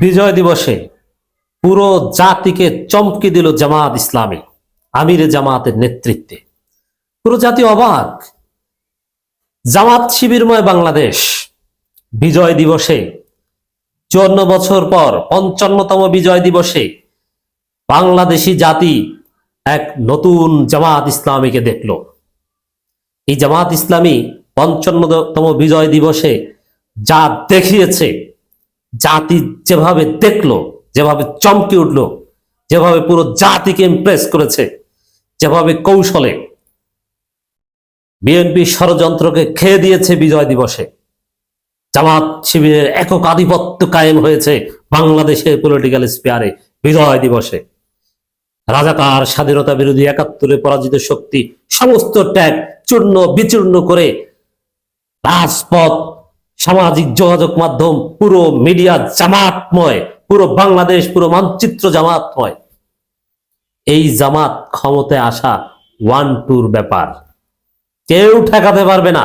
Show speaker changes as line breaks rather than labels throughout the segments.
বিজয় দিবসে পুরো জাতিকে চমকে দিল জামাত ইসলামী, আমিরে জামাতের নেতৃত্বে। পুরো জাতি অবাক। জামাত শিবিরময় বাংলাদেশ, বিজয় দিবসে চুয়ান্ন বছর পর পঞ্চান্নতম বিজয় দিবসে বাংলাদেশি জাতি এক নতুন জামাত ইসলামীকে দেখল। এই জামাত ইসলামী পঞ্চান্নতম বিজয় দিবসে যা দেখিয়েছে জাতি যেভাবে দেখল, যেভাবে চমকে উঠল, যেভাবে পুরো জাতিকে ইমপ্রেস করেছে, যেভাবে কৌশলে বিএনপি ষড়যন্ত্রকে খেয়ে দিয়েছে বিজয় দিবসে। জামাত শিবিরের একক আধিপত্য কায়েম হয়েছে বাংলাদেশের পলিটিক্যাল স্পেয়ারে বিজয় দিবসে। রাজাকার স্বাধীনতা বিরোধী একাত্তরে পরাজিত শক্তি সমস্ত ট্যাগ চূর্ণ বিচূর্ণ করে রাজপথ সামাজিক যোগাযোগ মাধ্যম, পুরো মিডিয়া জামাতময়, পুরো বাংলাদেশ, পুরো মানচিত্র জামাতময়। এই জামাত ক্ষমতায় আসা ওয়ান টুর ব্যাপার। কেউ ঠেকাতে পারবে না।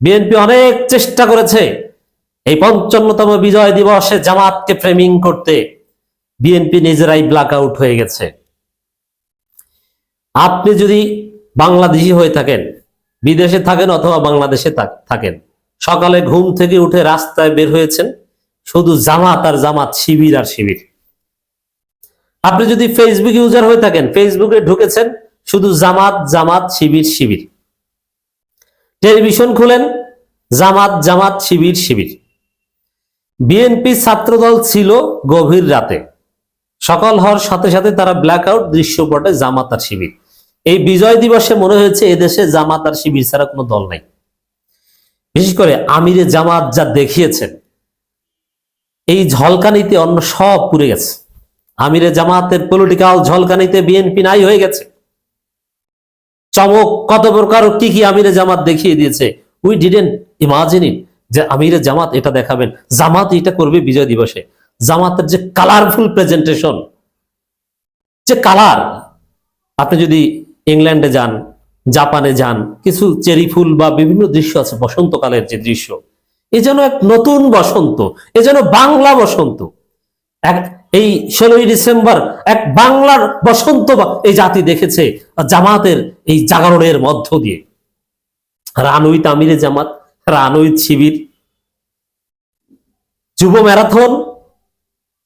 বিএনপি অনেক চেষ্টা করেছে। এই পঞ্চান্নতম বিজয় দিবসে জামাতকে ফ্রেমিং করতে। বিএনপি নিজেরাই ব্ল্যাক আউট হয়ে গেছে। আপনি যদি বাংলাদেশি হয়ে থাকেন, বিদেশে থাকেন অথবা বাংলাদেশে থাকেন সকালে ঘুম থেকে উঠে রাস্তায় বের হয়েছেন শুধু জামাত আর জামাত শিবির আর শিবির। আপনি যদি ফেসবুক ইউজার হয়ে থাকেন ফেসবুকে ঢুকেছেন, শুধু জামাত জামাত, শিবির শিবির। টেলিভিশন খুলেন, জামাত জামাত, শিবির শিবির। বিএনপি ছাত্রদল ছিল গভীর রাতে। সকাল হওয়ার সাথে সাথে তারা ব্ল্যাক আউট দৃশ্যপটে জামাত আর শিবির। এই বিজয় দিবসে মনে হয়েছে এদেশে জামাত আর শিবির ছাড়া কোনো দল নাই। বিশেষ করে আমিরে জামাত যা দেখিয়েছেন, এই ঝলকানিতে অন্য সব পুড়ে গেছে। আমিরে জামাতের পলিটিক্যাল ঝলকানিতে বিএনপি নাই হয়ে গেছে। চমক কত প্রকার কি কি আমিরে জামাত দেখিয়ে দিয়েছে। উই ডিডেন্ট ইমাজিন ইট যে আমিরে জামাত এটা দেখাবেন। জামাত এটা করবে বিজয় দিবসে। জামাতের যে কালারফুল প্রেজেন্টেশন যে কালার আপনি যদি ইংল্যান্ডে যান জাপানে যান, কিছু চেরি ফুল বা বিভিন্ন দৃশ্য আছে, বসন্তকালের যে দৃশ্য। এ যেন এক নতুন বসন্ত, এ যেন বাংলা বসন্ত। এক, এই ষোলোই ডিসেম্বর এক বাংলার বসন্ত এই জাতি দেখেছে জামাতের এই জাগরণের মধ্য দিয়ে। রানুই তামিরে জামাত রানুই শিবির, যুব ম্যারাথন,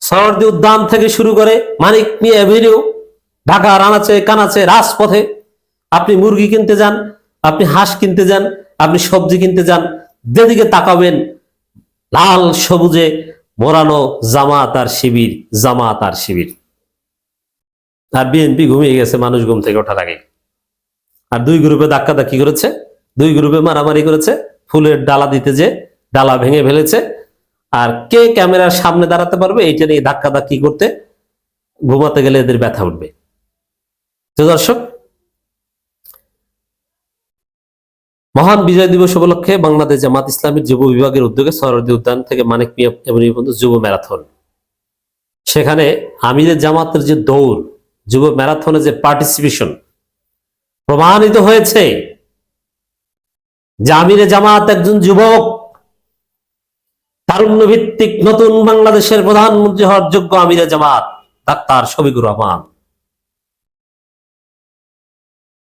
সরদি উদ্যান থেকে শুরু করে মানিক মিয়া অ্যাভিনিউ, ঢাকা, রানাচে, কানাচে, রাজপথে আপনি মুরগি কিনতে যান, আপনি হাঁস কিনতে যান, আপনি সবজি কিনতে যান, যেদিকে তাকাবেন, লাল, সবুজে মোরানো জামাত আর শিবির, জামাত আর শিবির। আর বিএনপি ঘুমিয়ে গেছে, মানুষ ঘুম থেকে ওঠার আগে আর দুই গ্রুপে ধাক্কা ধাক্কি করেছে, দুই গ্রুপে মারামারি করেছে, ফুলের ডালা দিতে যে ডালা ভেঙে ফেলেছে। আর কে ক্যামেরার সামনে দাঁড়াতে পারবে, এইটা নিয়ে ধাক্কা ধাক্কি করতে ঘুমাতে গেলে এদের ব্যথা উঠবে। তো দর্শক মহান বিজয় দিবস উপলক্ষে বাংলাদেশ জামাত ইসলামের যুব বিভাগের উদ্যোগে সরদি উদ্যান থেকে মানিক মিয়া এমনি পর্যন্ত যুব ম্যারাথন। সেখানে আমিরের জামাতের যে দৌড়, যুব ম্যারাথনে যে পার্টিসিপেশন প্রমাণিত হয়েছে যে আমিরে জামাত একজন যুবক তারুণ্য ভিত্তিক নতুন বাংলাদেশের প্রধানমন্ত্রী হওয়ার যোগ্য আমিরে জামাত, ডাক্তার শফিকুর রহমান।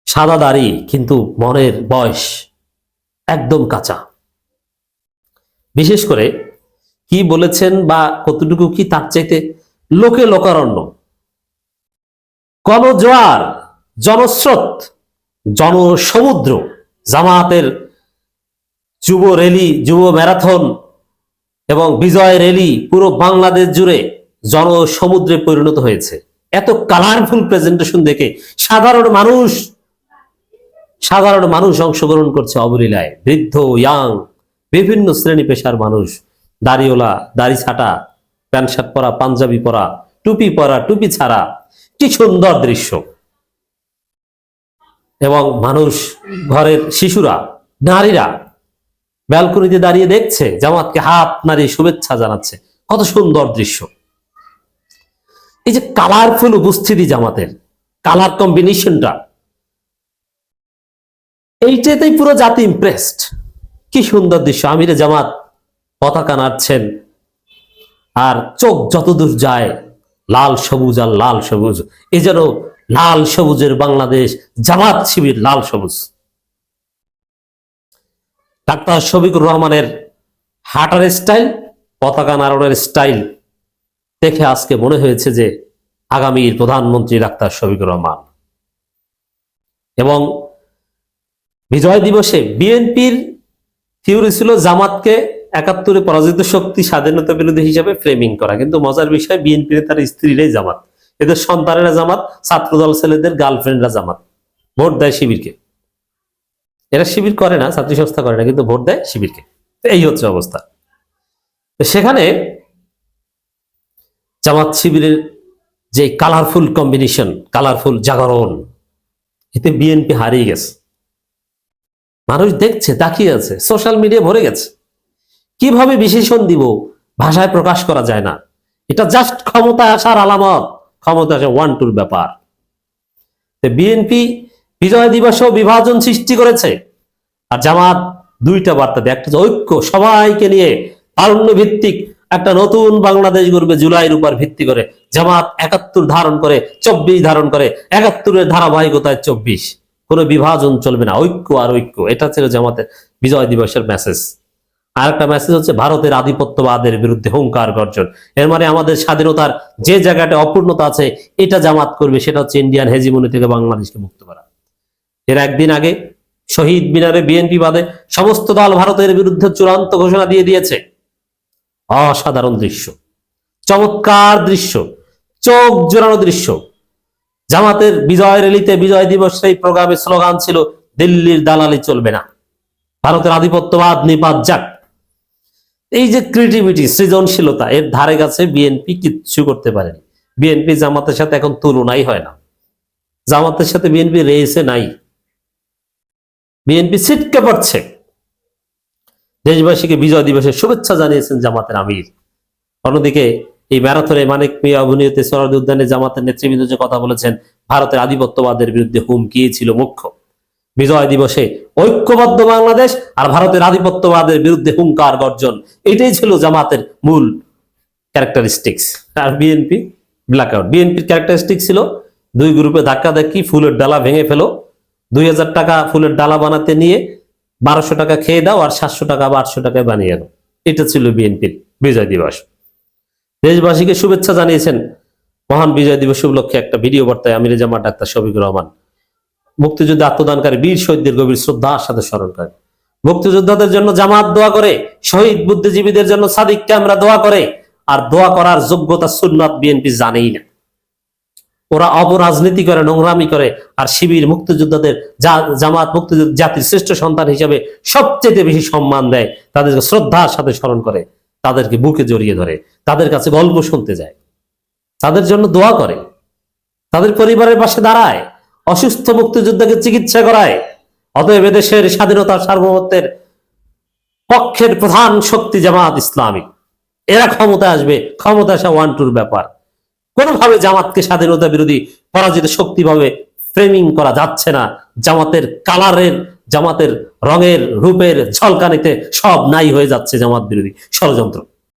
সাদা দাড়ি, কিন্তু মনের বয়স একদম কাঁচা। বিশেষ করে কি বলেছেন বা কতটুকু কি তার চাইতে লোকে লোকারণ্য? গণজোয়ার জনস্রোত, জনসমুদ্র, জামাতের যুব রেলি যুব ম্যারাথন এবং বিজয় রেলি পুরো বাংলাদেশ জুড়ে জনসমুদ্রে পরিণত হয়েছে। এত কালারফুল প্রেজেন্টেশন দেখে সাধারণ মানুষ সাধারণ মানুষ অংশগ্রহণ করছে অবলীলায়। বৃদ্ধ ইয়াং বিভিন্ন শ্রেণি পেশার মানুষ। দাড়িওলা, দাড়ি ছাটা, প্যান্ট শার্ট পরা, পাঞ্জাবি পরা, টুপি পরা, টুপি ছাড়া। কি সুন্দর দৃশ্য। এবং মানুষ, ঘরের শিশুরা, নারীরা ব্যালকনিতে দাঁড়িয়ে দেখছে, জামাতকে হাত নাড়িয়ে শুভেচ্ছা জানাচ্ছে। কত সুন্দর দৃশ্য। এই যে কালারফুল উপস্থিতি জামাতের কালার কম্বিনেশনটা এইটাতেই পুরো জাতি ইমপ্রেসড কি সুন্দর দৃশ্য। আমিরে জামাত পতাকা নাড়ছেন আর চোখ যতদূর যায় লাল সবুজ আর লাল সবুজ। এ যেন লাল সবুজের বাংলাদেশ, জামাত শিবির লাল সবুজ। ডাক্তার শফিকুর রহমানের হাঁটার স্টাইল পতাকা নাড়নের স্টাইল দেখে আজকে মনে হয়েছে যে আগামীর প্রধানমন্ত্রী ডাক্তার শফিকুর রহমান। এবং বিজয় দিবসে বিএনপির থিওরি ছিল জামাতকে একাত্তরে পরাজিত শক্তি স্বাধীনতা বিরোধী হিসাবে ফ্রেমিং করা। কিন্তু মজার বিষয়, বিএনপির তার স্ত্রীরাই জামাত। এদের সন্তানেরা জামাত, ছাত্রদল ছেলেদের গার্লফ্রেন্ডরা জামাত। ভোট দেয় শিবিরকে। এরা শিবির করে না, ছাত্রী সংস্থা করে না, কিন্তু ভোট দেয় শিবিরকে। এই হচ্ছে অবস্থা। সেখানে জামাত শিবিরের যে কালারফুল কম্বিনেশন কালারফুল জাগরণ, এতে বিএনপি হারিয়ে গেছে। মানুষ দেখছে, তাকিয়ে আছে সোশ্যাল মিডিয়া ভরে গেছে। কীভাবে বিশেষণ দিব? ভাষায় প্রকাশ করা যায় না। এটা জাস্ট ক্ষমতা আসার আলামত। ক্ষমতা আসা ওয়ান টুর ব্যাপার। বিএনপি বিজয় দিবসেও বিভাজন সৃষ্টি করেছে। আর জামাত দুইটা বার্তা দেয়, একটা ঐক্য, সবাইকে নিয়ে তারুণ্য ভিত্তিক একটা নতুন বাংলাদেশ গড়বে জুলাইয়ের উপর ভিত্তি করে। জামাত একাত্তর ধারণ করে, চব্বিশ ধারণ করে, একাত্তরের ধারাবাহিকতায় চব্বিশ। কোনো বিভাজন চলবে না, ঐক্য আর ঐক্য। এটা ছিল জামাতের বিজয় দিবসের মেসেজ আর একটা মেসেজ হচ্ছে, ভারতের আধিপত্যবাদের বিরুদ্ধে হুঙ্কার গর্জন। এর মানে আমাদের স্বাধীনতার যে জায়গাটা অপূর্ণতা আছে, এটা জামাত করবে, সেটা হচ্ছে ইন্ডিয়ান হেজিমনি থেকে বাংলাদেশকে মুক্ত করা। এর একদিন আগে শহীদ মিনারে বিএনপি বাদে সমস্ত দল ভারতের বিরুদ্ধে চূড়ান্ত ঘোষণা দিয়ে দিয়েছে। অসাধারণ দৃশ্য। চমৎকার দৃশ্য। চোখ জোরানো দৃশ্য। জামাতের বিজয় র্যালিতে বিজয় দিবস সেই প্রোগ্রামে স্লোগান ছিল, দিল্লির দালালি চলবে না। ভারতের আধিপত্যবাদ নিপাত যাক। এই যে ক্রিয়েটিভিটি সৃজনশীলতা, এর ধারে কাছে বিএনপি কিচ্ছু করতে পারেনি। বিএনপি জামাতের সাথে এখন তুলনাই হয় না। জামাতের সাথে বিএনপি রেসে নাই। বিএনপি ছিটকে পড়ছে। দেশবাসীকে বিজয় দিবসের শুভেচ্ছা জানিয়েছেন জামাতের আমির। অন্যদিকে এই ম্যারাথনে মানিক মিয়া অভিনীত সরাদি উদ্যানে জামাতের নেতৃবৃন্দ যে কথা বলেছেন, ভারতের আধিপত্যবাদের বিরুদ্ধে হুমকি ছিল মুখ্য। বিজয় দিবসে ঐক্যবদ্ধ বাংলাদেশ আর ভারতের আধিপত্যবাদের বিরুদ্ধে হুঙ্কার গর্জন, এটাই ছিল জামাতের মূল ক্যারেক্টারিস্টিক্স আর বিএনপি ব্ল্যাক আউট বিএনপির ক্যারেক্টারিস্টিক ছিল, দুই গ্রুপে ধাক্কা ধাক্কি, ফুলের ডালা ভেঙে ফেলো। দুই হাজার টাকা ফুলের ডালা বানাতে নিয়ে বারোশো টাকা খেয়ে দাও আর সাতশো টাকা বা আটশো টাকায় বানিয়ে দাও এটা ছিল বিএনপির বিজয় দিবস। দেশবাসীকে শুভেচ্ছা জানিয়েছেন মহান বিজয় দিবস উপলক্ষে একটা ভিডিও বার্তায় আমির জামা ডাক্তার শফিকুর রহমান। মুক্তিযুদ্ধে আত্মদানকারী বীর শহীদদের গভীর শ্রদ্ধার সাথে স্মরণ করে মুক্তিযোদ্ধাদের জন্য জামাত দোয়া করে, শহীদ বুদ্ধিজীবীদের জন্য সাদিককে আমরা দোয়া করে, আর দোয়া করার যোগ্যতা সুন্নাত বিএনপি জানেই না। ওরা অপরাজনীতি করে, নোংরামি করে, আর শিবির মুক্তিযোদ্ধাদের জামাত মুক্তিযুদ্ধ জাতির শ্রেষ্ঠ সন্তান হিসেবে সবচেয়ে বেশি সম্মান দেয় তাদেরকে শ্রদ্ধার সাথে স্মরণ করে। তাদেরকে বুকে জড়িয়ে ধরে, তাদের কাছে গল্প শুনতে যায়। তাদের জন্য দোয়া করে। তাদের পরিবারের পাশে দাঁড়ায়। অসুস্থ মুক্তিযোদ্ধাকে চিকিৎসা করায়। অতএব এদেশের স্বাধীনতা সার্বভৌমত্বের পক্ষের প্রধান শক্তি জামাত ইসলামী। এরা ক্ষমতা আসবে ক্ষমতা আসা ওয়ান টুর ব্যাপার। কোনোভাবে জামাতকে স্বাধীনতা বিরোধী পরাজিত শক্তি ভাবে ফ্রেমিং করা যাচ্ছে না। জামাতের কালারের জামাতের রঙের রূপের ঝলকানিতে সব নাই হয়ে যাচ্ছে জামাত বিরোধী ষড়যন্ত্র।